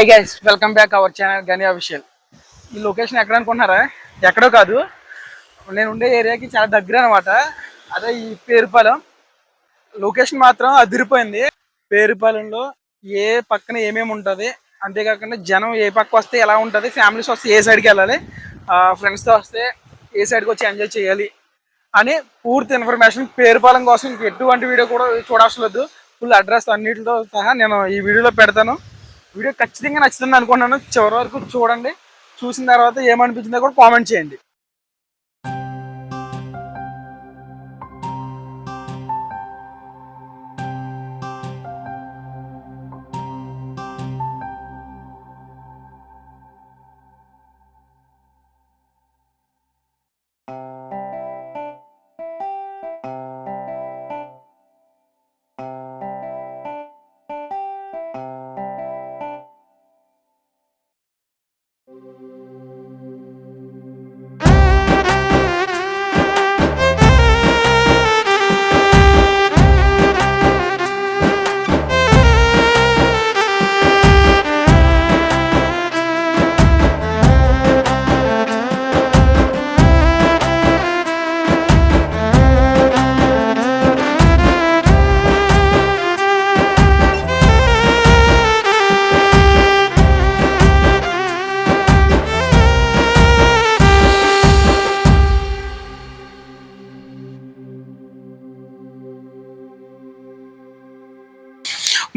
Hi guys welcome back our channel Gani official ఈ location ఎక్కడ అనుకుంటున్నారా? ఎక్కడో కాదు. నేను ఉండే ఏరియాకి చాలా దగ్గర అనమాట అదే ఈ పేరుపాలెం. లొకేషన్ మాత్రం అదిరిపోయింది. పేరుపాలెంలో ఏ పక్కన ఏమేమి ఉంటుంది? అంతేకాకుండా జనం ఏ పక్క వస్తే ఎలా ఉంటుంది? ఫ్యామిలీస్ వస్తే ఏ సైడ్కి వెళ్ళాలి? ఫ్రెండ్స్తో వస్తే ఏ సైడ్కి వచ్చి ఎంజాయ్ చేయాలి? అని పూర్తి ఇన్ఫర్మేషన్ పేరుపాలెం కోసం ఇంక ఎటువంటి వీడియో కూడా చూడాల్సిన ఫుల్ అడ్రస్ అన్నిటితో సహా నేను ఈ వీడియోలో పెడతాను. వీడియో ఖచ్చితంగా నచ్చుతుంది అనుకున్నాను చివరి వరకు చూడండి. చూసిన తర్వాత ఏమనిపించిందో కూడా కామెంట్ చేయండి.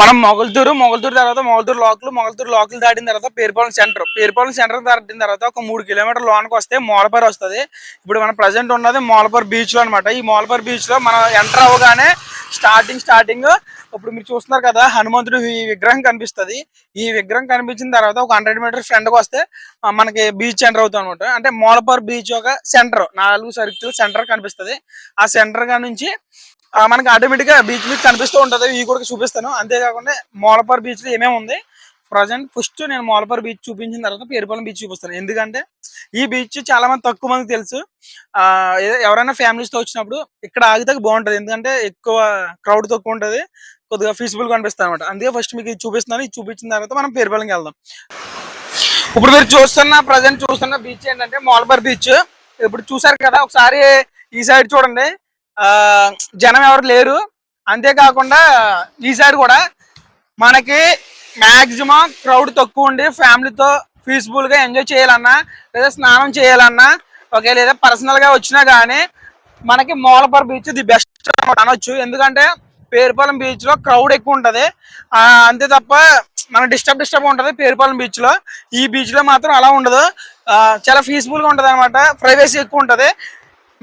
మనం మొగల్తూరు మొగల్తూరు తర్వాత మొగల్తూరు లోకల్ మొగల్తూరు లోకల్ దాటిన తర్వాత పేరుపాలెం సెంటర్ పేరుపాలెం సెంటర్ దాటిన తర్వాత ఒక మూడు కిలోమీటర్ లోనికి వస్తే మోలపూర్ వస్తుంది. ఇప్పుడు మన ప్రజెంట్ ఉన్నది మోలపర్ బీచ్లో అనమాట ఈ మోలపూర్ బీచ్లో మనం ఎంటర్ అవ్వగానే స్టార్టింగ్ స్టార్టింగ్ ఇప్పుడు మీరు చూస్తున్నారు కదా హనుమంతుడు ఈ విగ్రహం కనిపిస్తుంది. ఈ విగ్రహం కనిపించిన తర్వాత ఒక హండ్రెడ్ మీటర్ ఫ్రంట్కి వస్తే మనకి బీచ్ ఎంటర్ అవుతుంది అనమాట అంటే మోలపూర్ బీచ్ ఒక సెంటర్ నాలుగు సరుకులు సెంటర్ కనిపిస్తుంది. ఆ సెంటర్గా నుంచి మనకి ఆటోమేటిక్గా బీచ్ మీకు కనిపిస్తూ ఉంటుంది. ఇవి కూడా చూపిస్తాను. అంతేకాకుండా మోలపర్ బీచ్లో ఏమేమి ఉంది? ప్రజెంట్ ఫస్ట్ నేను మోలపర్ బీచ్ చూపించిన తర్వాత పేరుపాలెం బీచ్ చూపిస్తాను. ఎందుకంటే ఈ బీచ్ చాలా మంది తక్కువ మందికి తెలుసు. ఆ ఎవరైనా ఫ్యామిలీస్తో తో వచ్చినప్పుడు ఇక్కడ ఆగితే బాగుంటది. ఎందుకంటే ఎక్కువ క్రౌడ్ తక్కువ ఉంటది. కొద్దిగా ఫీజిబుల్గా అనిపిస్తుంది అనమాట అందుకే ఫస్ట్ మీకు ఇది చూపిస్తున్నాను. ఇది చూపించిన తర్వాత మనం పేరుపాలెంకి వెళ్దాం. ఇప్పుడు మీరు చూస్తున్న ప్రజెంట్ చూస్తున్న బీచ్ ఏంటంటే మోల్బర్ బీచ్ ఇప్పుడు చూసారు కదా? ఒకసారి ఈ సైడ్ చూడండి. జనం ఎవరు లేరు. అంతేకాకుండా ఈ సైడ్ కూడా మనకి మాక్సిమం క్రౌడ్ తక్కువ ఉండి ఫ్యామిలీతో పీస్ఫుల్గా ఎంజాయ్ చేయాలన్నా లేదా స్నానం చేయాలన్నా ఓకే లేదా పర్సనల్గా వచ్చినా కానీ మనకి మోలపర్ బీచ్ ది బెస్ట్ అనొచ్చు. ఎందుకంటే పేరుపాలెం బీచ్లో క్రౌడ్ ఎక్కువ ఉంటది. ఆ, అంతే తప్ప మనకి డిస్టర్బ్ డిస్టర్బ్ ఉంటది పేరుపాలెం బీచ్లో. ఈ బీచ్లో మాత్రం అలా ఉండదు. చాలా పీస్ఫుల్గా ఉంటది అనమాట ప్రైవసీ ఎక్కువ ఉంటది.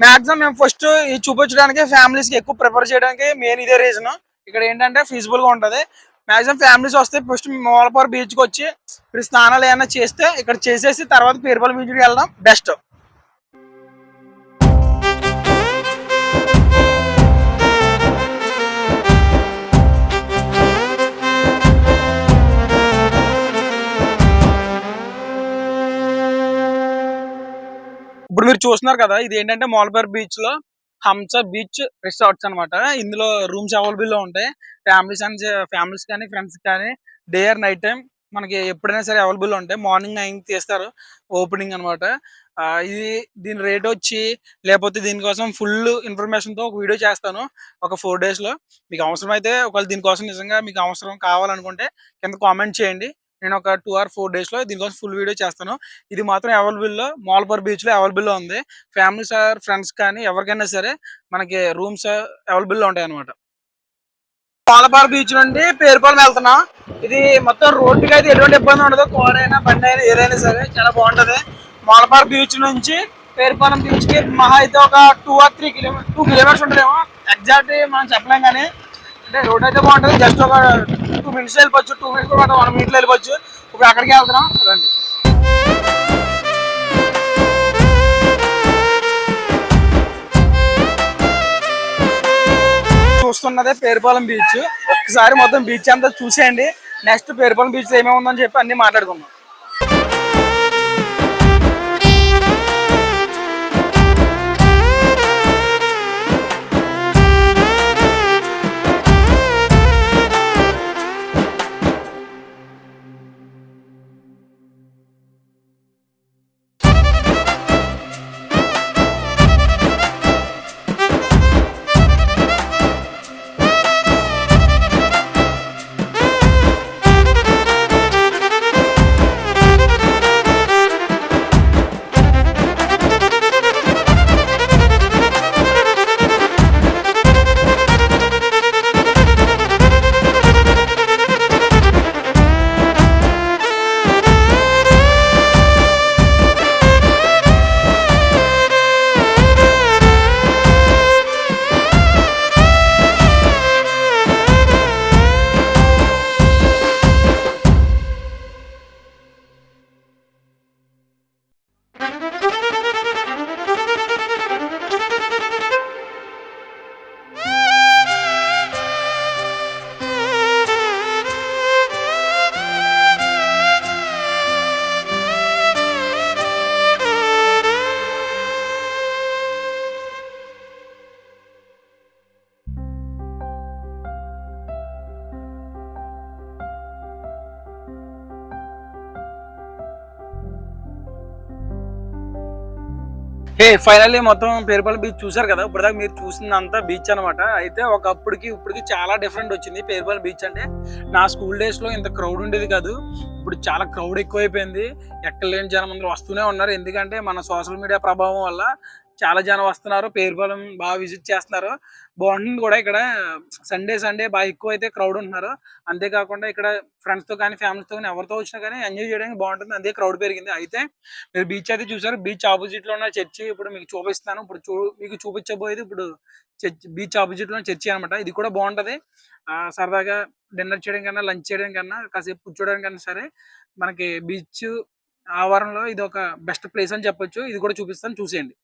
మాక్సిమం మేము ఫస్ట్ ఇది చూపించడానికి ఫ్యామిలీస్కి ఎక్కువ ప్రిఫర్ చేయడానికి మెయిన్ ఇదే రీజన్ ఇక్కడ ఏంటంటే ఫీజిబుల్గా ఉంటది. మాక్సిమం ఫ్యామిలీస్ వస్తే ఫస్ట్ మోలపర్ బీచ్కి వచ్చి ఇప్పుడు స్నానాలు ఏమైనా చేస్తే ఇక్కడ చేసేసి తర్వాత పేరుపల్లి బీచ్కి వెళ్దాం. వెళ్ళడం బెస్ట్ ఇప్పుడు మీరు చూస్తున్నారు కదా ఇది ఏంటంటే మోల్బర్ బీచ్లో హంస బీచ్ రిసార్ట్స్ అన్నమాట. ఇందులో రూమ్స్ అవైలబుల్లో ఉంటాయి. ఫ్యామిలీస్ అండ్ ఫ్యామిలీస్ కానీ ఫ్రెండ్స్ కానీ డే ఆర్ నైట్ టైం మనకి ఎప్పుడైనా సరే అవైలబుల్ ఉంటాయి. మార్నింగ్ నైన్ తీస్తారు ఓపెనింగ్ అనమాట ఇది దీని రేట్ వచ్చి లేకపోతే దీనికోసం ఫుల్ ఇన్ఫర్మేషన్తో ఒక వీడియో చేస్తాను ఒక ఫోర్ డేస్లో. మీకు అవసరం అయితే ఒకవేళ దీనికోసం నిజంగా మీకు అవసరం కావాలనుకుంటే కింద కామెంట్ చేయండి. నేను ఒక టూ ఆర్ ఫోర్ డేస్లో దీనికోసం ఫుల్ వీడియో చేస్తాను. ఇది మాత్రం అవైలబుల్లో బీచ్లో బీచ్లో అవైలబుల్ ఉంది. ఫ్యామిలీస్ ఆర్ ఫ్రెండ్స్ కానీ ఎవరికైనా సరే మనకి రూమ్స్ అవైలబుల్లో ఉంటాయి అనమాట పాలపార బీచ్ నుండి పేరుపాలెం వెళ్తున్నాం. ఇది మొత్తం రోడ్డుకి అయితే ఎటువంటి ఇబ్బంది ఉండదు. కార్ అయినా బండి అయినా ఏదైనా సరే చాలా బాగుంటది. మాలపాల బీచ్ నుంచి పేరుపాలెం బీచ్కి మహా అయితే ఒక two or three kilometre two kilometres ఉంటుందేమో. ఎగ్జాక్ట్ మనం చెప్పలేం కానీ అంటే రోడ్ అయితే బాగుంటుంది. జస్ట్ ఒక టూ మినిట్స్ వెళ్ళిపోవచ్చు టూ మినిట్స్ కూడా వన్ మినిట్లో వెళ్ళిపోవచ్చు. ఇప్పుడు అక్కడికి వెళ్తున్నాం రండి. చూస్తున్నదే పేరుపాలెం బీచ్. ఒక్కసారి మొత్తం బీచ్ అంతా చూసేయండి. నెక్స్ట్ పేరుపాలెం బీచ్ ఏమేమి ఉందని చెప్పి అన్ని మాట్లాడుకుందాం. ఫైనల్లీ మొత్తం పేరుపల్లి బీచ్ చూసారు కదా? ఇప్పటిదాకా మీరు చూసిందంతా బీచ్ అనమాట అయితే ఒకప్పటికి ఇప్పటికి చాలా డిఫరెంట్ వచ్చింది పేరుపల్లి బీచ్ అంటే. నా స్కూల్ డేస్లో ఇంత క్రౌడ్ ఉండేది కాదు. ఇప్పుడు చాలా క్రౌడ్ ఎక్కువైపోయింది. ఎక్కడ లేని జనం అందరూ వస్తూనే ఉన్నారు. ఎందుకంటే మన సోషల్ మీడియా ప్రభావం వల్ల చాలా జనం వస్తున్నారు. పేరుపాలెం బాగా విజిట్ చేస్తున్నారు. బాగుంటుంది కూడా ఇక్కడ. సండే సండే బాగా ఎక్కువ అయితే క్రౌడ్ ఉంటున్నారు. అంతేకాకుండా ఇక్కడ ఫ్రెండ్స్తో కానీ ఫ్యామిలీతో తో కానీ ఎవరితో వచ్చినా కానీ ఎంజాయ్ చేయడానికి బాగుంటుంది. అంతే క్రౌడ్ పెరిగింది. అయితే మీరు బీచ్ అయితే చూసారు. బీచ్ ఆపోజిట్లో ఉన్న చర్చి ఇప్పుడు మీకు చూపిస్తాను. ఇప్పుడు చూ మీకు చూపించబోయేది ఇప్పుడు చర్చి బీచ్ ఆపోజిట్లో ఉన్న చర్చి అనమాట ఇది కూడా బాగుంటది. ఆ, సరదాగా డిన్నర్ చేయడం కన్నా లంచ్ చేయడం కన్నా కాసేపు కూర్చోవడానికి కన్నా సరే మనకి బీచ్ ఆవరణలో ఇది ఒక బెస్ట్ ప్లేస్ అని చెప్పొచ్చు. ఇది కూడా చూపిస్తాను. చూసేయండి.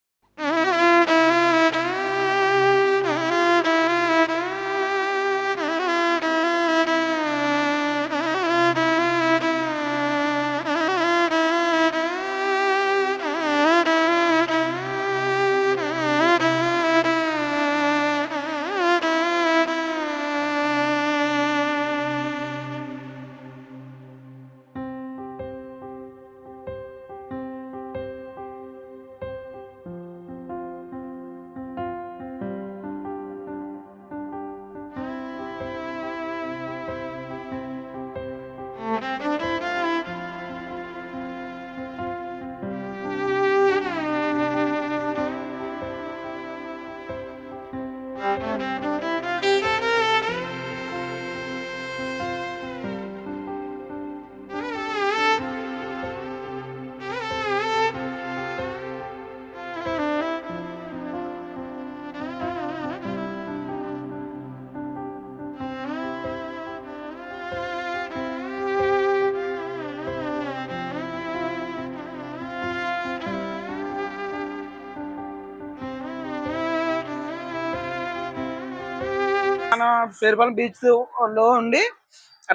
పేరుపాలెం బీచ్లో ఉండి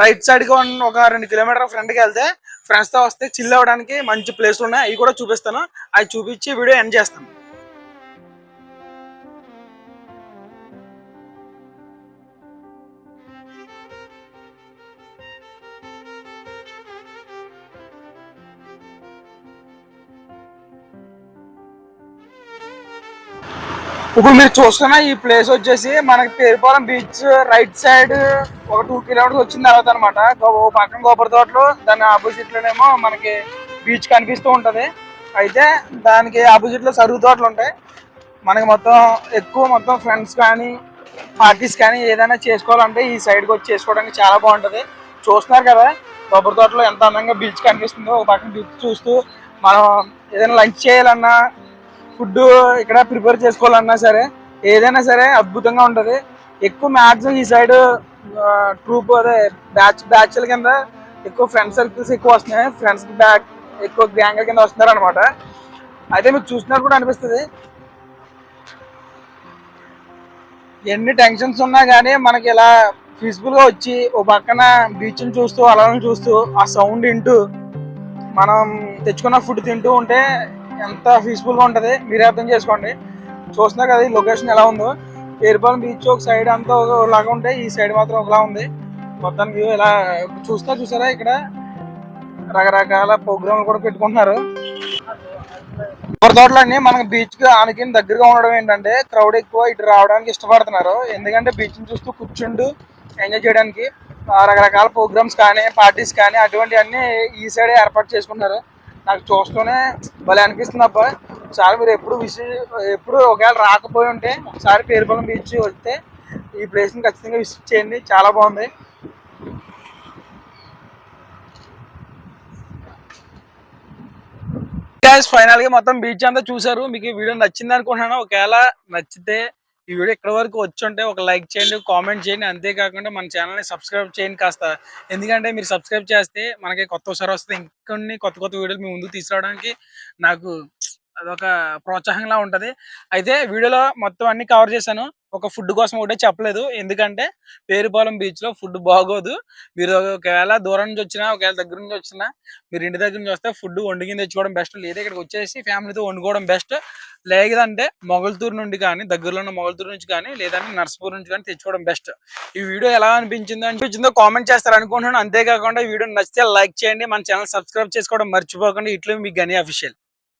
రైట్ సైడ్కి ఒక రెండు కిలోమీటర్ ఫ్రంట్కి వెళ్తే ఫ్రెండ్స్తో వస్తే చిల్ అవ్వడానికి మంచి ప్లేస్ ఉన్నాయి. అవి కూడా చూపిస్తాను. అవి చూపించి వీడియో ఎండ్ చేస్తాను. ఇప్పుడు మీరు చూస్తున్న ఈ ప్లేస్ వచ్చేసి మనకి పేరుపాలెం బీచ్ రైట్ సైడ్ ఒక టూ కిలోమీటర్స్ వచ్చిన తర్వాత అనమాట పక్కన కొబ్బరి తోటలు దాని ఆపోజిట్ లోనేమో మనకి బీచ్ కనిపిస్తూ ఉంటది. అయితే దానికి ఆపోజిట్లో సరుగు తోటలు ఉంటాయి. మనకి మొత్తం ఎక్కువ మొత్తం ఫ్రెండ్స్ కానీ పార్టీస్ కానీ ఏదైనా చేసుకోవాలంటే ఈ సైడ్కి వచ్చి చేసుకోవడానికి చాలా బాగుంటది. చూస్తున్నారు కదా కొబ్బరి తోటలో ఎంత అందంగా బీచ్ కనిపిస్తుందో. ఒక పక్కన బీచ్ చూస్తూ మనం ఏదైనా లంచ్ చేయాలన్నా ఫుడ్ ఇక్కడ ప్రిపేర్ చేసుకోవాలన్నా సరే ఏదైనా సరే అద్భుతంగా ఉంటుంది. ఎక్కువ మ్యాక్సిమం ఈ సైడ్ ట్రూప్ అదే బ్యాచ్ బ్యాచ్ల కింద ఎక్కువ ఫ్రెండ్ సర్కిల్స్ ఎక్కువ వస్తున్నాయి. ఫ్రెండ్స్ బ్యాక్ ఎక్కువ గ్యాంగ్ కింద వస్తున్నారు అనమాట అయితే మీరు చూసినప్పుడు కూడా అనిపిస్తుంది. ఎన్ని టెన్షన్స్ ఉన్నా కానీ మనకి ఇలా పీస్ఫుల్గా వచ్చి ఓ పక్కన బీచ్ని చూస్తూ అలలను చూస్తూ ఆ సౌండ్ వింటూ మనం తెచ్చుకున్న ఫుడ్ తింటూ ఉంటే ఎంత పీస్ఫుల్గా మీరే అర్థం చేసుకోండి. చూస్తున్నారు కదా ఈ లొకేషన్ ఎలా ఉందో. పేరుపాలెం బీచ్ ఒక సైడ్ అంతా ఒకలాగా ఉంటే ఈ సైడ్ మాత్రం ఒకలా ఉంది. మొత్తానికి వ్యూ ఇలా చూస్తా చూసారా ఇక్కడ? రకరకాల ప్రోగ్రాంలు కూడా పెట్టుకుంటున్నారు. కొబ్బరి తోటలన్నీ మనకి బీచ్కి ఆనకి దగ్గరగా ఉండడం ఏంటంటే క్రౌడ్ ఎక్కువ ఇటు రావడానికి ఇష్టపడుతున్నారు. ఎందుకంటే బీచ్ని చూస్తూ కూర్చుండు ఎంజాయ్ చేయడానికి రకరకాల ప్రోగ్రామ్స్ కానీ పార్టీస్ కానీ అటువంటివన్నీ ఈ సైడే ఏర్పాటు చేసుకున్నారు నాకు చూస్తూనే భలే అనిపిస్తుంది అబ్బా. ఒకసారి మీరు ఎప్పుడు విసిట్ ఎప్పుడు ఒకవేళ రాకపోయి ఉంటే ఒకసారి పేరుపాలెం బీచ్ వస్తే ఈ ప్లేస్ని ఖచ్చితంగా విసిట్ చేయండి. చాలా బాగుంది. గైస్ ఫైనల్గా మొత్తం బీచ్ అంతా చూసారు మీకు ఈ వీడియో నచ్చింది అనుకుంటున్నాను. ఒకవేళ నచ్చితే ఈ వీడియో ఇక్కడ వరకు వచ్చి ఉంటే ఒక లైక్ చేయండి కామెంట్ చేయండి. అంతేకాకుండా మన ఛానల్ని సబ్స్క్రైబ్ చేయండి కాస్త. ఎందుకంటే మీరు సబ్స్క్రైబ్ చేస్తే మనకి కొత్త ఒకసారి వస్తే ఇంకొన్ని కొత్త కొత్త వీడియోలు మీ ముందుకు తీసుకురావడానికి నాకు అదొక ప్రోత్సాహంలా ఉంటది. అయితే వీడియోలో మొత్తం అన్ని కవర్ చేశాను. ఒక ఫుడ్ కోసం ఒకటే చెప్పలేదు. ఎందుకంటే పేరుపాలెం బీచ్లో ఫుడ్ బాగోదు. మీరు ఒకవేళ దూరం నుంచి వచ్చినా ఒకవేళ దగ్గర నుంచి వచ్చినా మీరు ఇంటి దగ్గర నుంచి వస్తే ఫుడ్ వండుకుని తెచ్చుకోవడం బెస్ట్. లేదా ఇక్కడికి వచ్చేసి ఫ్యామిలీతో వండుకోవడం బెస్ట్. లేదంటే మొగల్తూరు నుండి కానీ దగ్గరలో ఉన్న మొగల్తూరు నుంచి కానీ లేదంటే నర్సపూర్ నుంచి కానీ తెచ్చుకోవడం బెస్ట్. ఈ వీడియో ఎలా అనిపించిందో అనిపించిందో కామెంట్ చేస్తారు అనుకుంటున్నాను. అంతేకాకుండా ఈ వీడియో నచ్చితే లైక్ చేయండి. మన ఛానల్ సబ్స్క్రైబ్ చేసుకోవడం మర్చిపోకండి. ఇట్లా మీ గని అఫీషియల్.